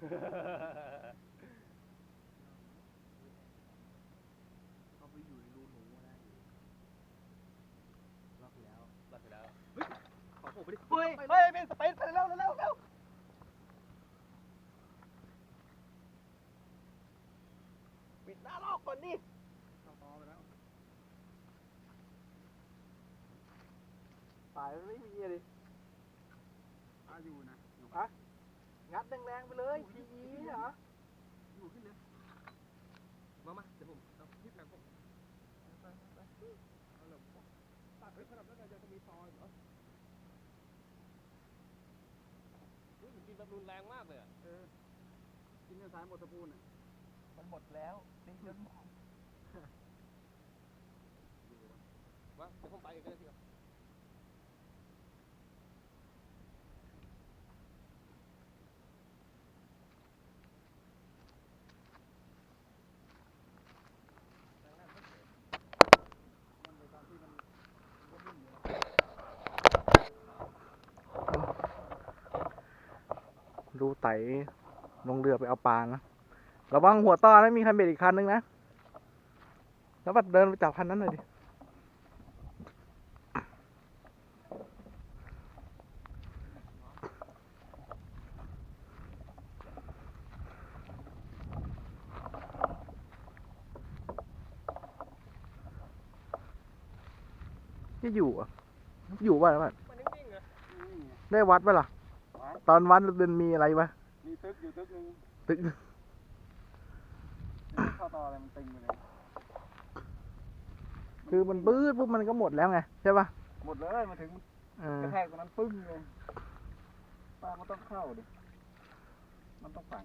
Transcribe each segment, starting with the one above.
เขาไปอยู่ในรูหนูได้รอบที่แล้วรอดไปแล้วขอผมไปดิเฮ้ยเฮ้ยเป็นสเปซไปเร็วเร็วเร็วเร็วปิดหน้าลอกก่อนดิต่อต่อไปแล้วสายมันไม่มีเลยอาอยู่นะอยู่ งัดแรงๆไปเลยทีนี้เหรออยู่ขึ้นเลยมามาเดี๋ยวผมเอาคลิปหลังผมเอาเลยตัดไปขนาดนั้นจะมีซอยเหรอรู้สึกกินแบบรุนแรงมากเลยอะเออกินเนื้อสายหมดตะปูนอะมันหมดแล้วตีจนหมดมาเดี๋ยวผมไปอีกก็ได้พี่ครับ มันในตอนที่มันก็นิ่มอยู่แล้ว ดูไตลงเรือไปเอาปลานะระวังหัวต้อนะมีคันเบ็ดอีกคันนึงนะแล้วบัดเดินไปจับคันนั้นหน่อยดิจะอยู่อะ อยู่ป่ะบัดมันนิ่งๆอะนี่ไงได้วัดป่ะล่ะ ตอนวัดมันมีอะไรปะมีตึกอยู่ตึกหนึงตึกนี่เข้าต่ออะไรมันตึงไปเลยคือมันปื้ดปุ๊บมันก็หมดแล้วไงใช่ป่ะหมดเลยมาถึงเออกระแทกตรงนั้นปึ้งเลยปลามันต้องเข้าดิ มันต้องฝัง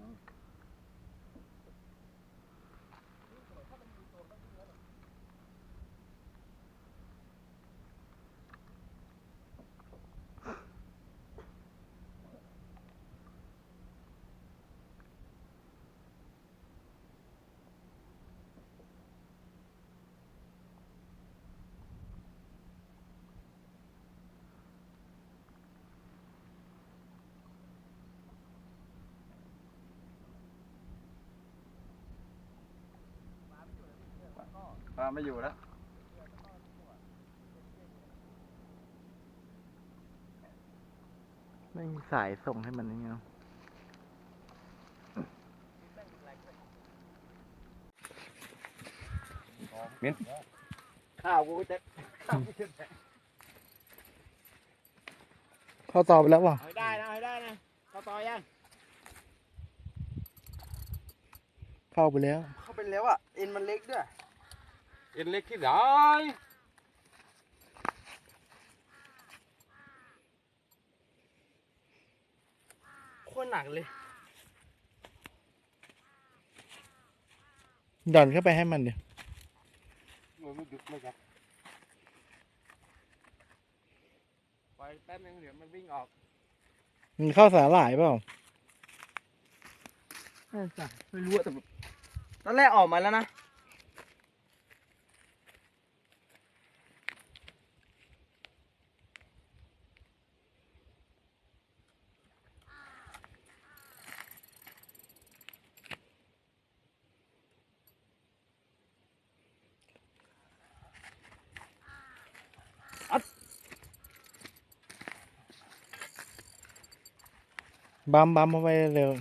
ปลาไม่อยู่แล้วไม่มีสายส่งให้มันนี่เนาะข้าวกูจะข้าวกูจะแตะเข้าต่อไปแล้วว่ะเอาให้ได้นะเอาให้ได้นะเข้าต่อยังเข้าไปแล้ว เข้าไปแล้วอะเอ็นมันเล็กด้วย เอ็นเล็กที่ไหนโคตรหนักเลย ดันเข้าไปให้มันเดี๋ยวมือไม่ดึกไม่ครับปล่อยแป๊บนึงเดี๋ยวมันวิ่งออกมันเข้าสาหร่ายเปล่าไม่รู้อะแต่แบบตอนแรกออกมาแล้วนะ บัมบัมเข้าไปเร็ว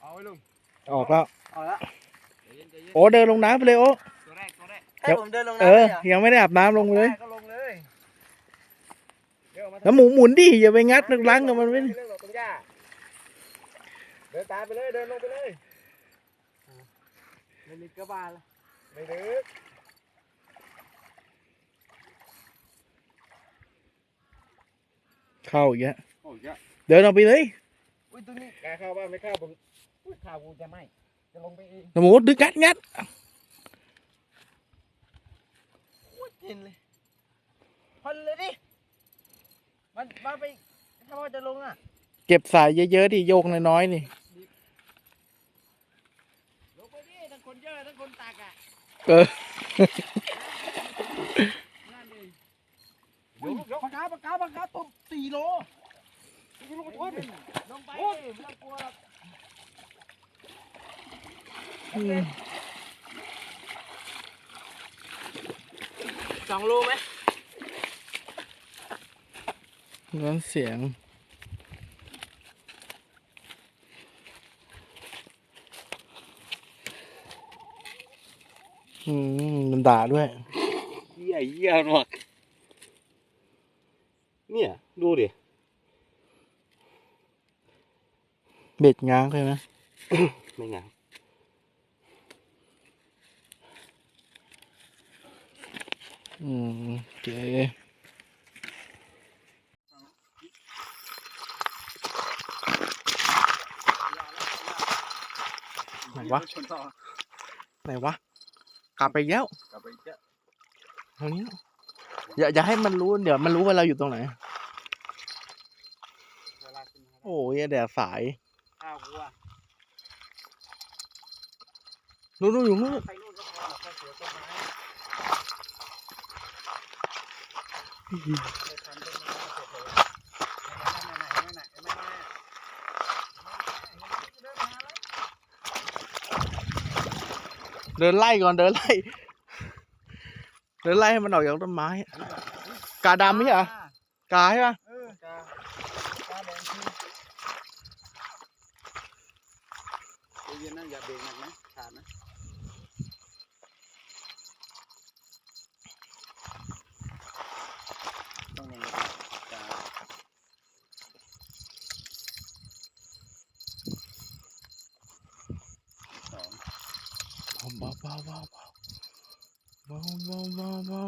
เอาไว้ลุงออกแล้ว เอาละใจเย็นใจเย็นโอ้เดินลงน้ำไปเลยโอ้ตัวแรกตัวแรกให้ผมเดินลงเอน้ำอ เลยเหรอยังไม่ได้อาบน้ำลงเลย ก็ลงเลยเดี๋ยวเอามาแล้วหมูหมุนดิอย่าไปงัดล้างกับมันไม่เรื่องตรงหญ้าเดินตามไปเลยเดินลงไปเลยไม่ลึกก็บานละไม่ลึกเข้าอีกแล้ว โอ้ยอะเดินออกไปเลยอุ้ยตัวนี้กล้าเข้าบ้างไม่เข้าผมอุ้ยข่าวกูจะไหมจะลงไปเองหมูดึงงัดงัดอุ้ยกินเลยพอนเลยดิมันมาไปถ้าว่าจะลงอะเก็บสายเยอะๆดิโยกน้อยๆนี่ลงไปดิทั้งคนเยอะทั้งคนตักอะเออนั่นเองเดี๋ยวปากกาปากกาปากกาตบสี่โล ลงไปลงไปไม่ต้องกลัวหรอกสองรูไหมงั้นเสียงอืมมันด่าด้วยเหี้ยเหี้ยหนวกเนี่ย ดูดิ เบ็ดง้างใช่ไหมไม่งามอืมโอเคไหนวะชนต่อไหนวะ กลับไปอีกแล้วกลับไปเจ้าทางนี้อย่าอย่าให้มันรู้เดี๋ยวมันรู้ว่าเราอยู่ตรงไหนเวลาขึ้นมาโอ้ยแดดสาย นู่นอยู่นู่นเดินไล่ก่อนเดินไล่ เดินไล่ให้มันออกจากต้นไม้ กาดำไม่ใช่ะกาใช่ปะ เบาเบาเบาเบาเบาเบาเบา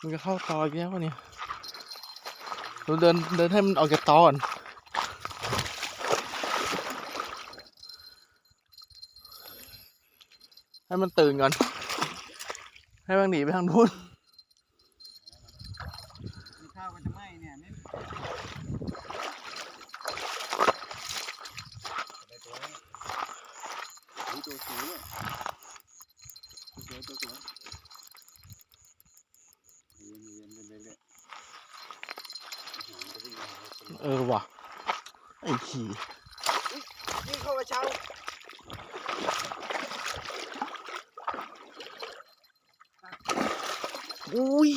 มันจะเข้าตออีกแล้วเนี่ยเราเดินเดินให้มันออกจากตอก่อนให้มันตื่นก่อน ให้มันหนีไปทางนู้น วยตัวสวยเย็นเย็นเรื่อยๆเออว่ะไอ้ขี่นี่เข้ากระเช้าอุ้ย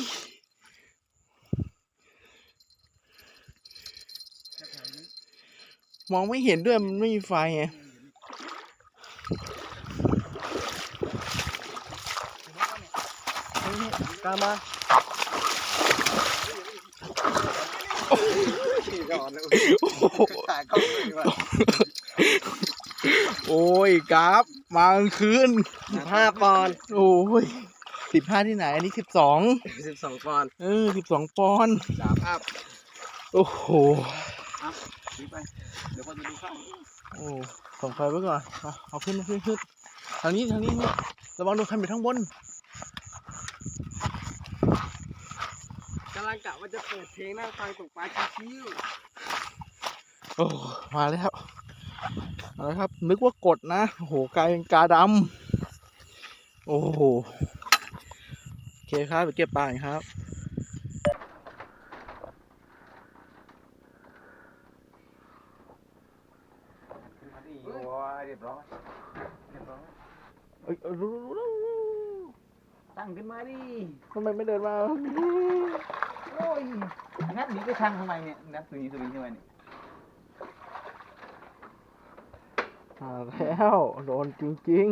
มองไม่เห็นด้วยมันไม่มีไฟไง ตามาขี่ก่อนเลยโอ้โหถ่ายกว่าโอ้ยกราฟมางคืนสิบห้าปอนด์โอ้ยสิบห้าที่ไหน อันนี้สิบสองสิบสองปอนด์เออสิบสองปอนด์สามอัพโอ้โหไปเดี๋ยวพอจะดูข้าวโอ้ส่งไฟไว้ก่อนเอาเอาขึ้นขึ้นขึ้นทางนี้ทางนี้ระวังโดนคันไปข้างบนำลังกะว่าจะเปิดเพลงนั่งฟังตกปลาชิวโอ้มาแล้วมาแล้วครับ นึกว่ากดนะโอ้โหกลายเป็นกาดำโอ้โหโอเคครับไปเก็บปลาอีกครับมาดิโอ้ยเรียบร้อยเรียบร้อยเอ้ยเอารู้รู้รู้รู้ตั้งขึ้นมาดิทำไมไม่เดินมา โอ้ยงัดหนีไปทางทำไมเนี่ยงัดตรงนี้ตรงนี้ทำไมเนี่ยมาแล้วโดนจริง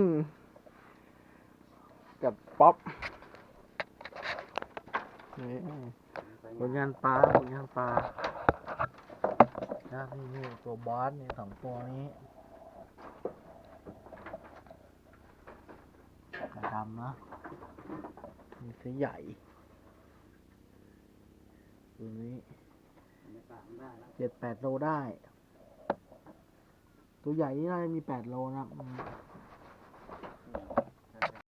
ๆ กับป๊อปนี่ผลงานปลาผลงานปลานะนี่นี่ตัวบอสนี่สองตัวนี้ดำนะมีเสีใหญ่ ตัวนี้เจ็ดแปดโลได้ ตัวใหญ่นี่น่าจะมีแปดโลนะอืม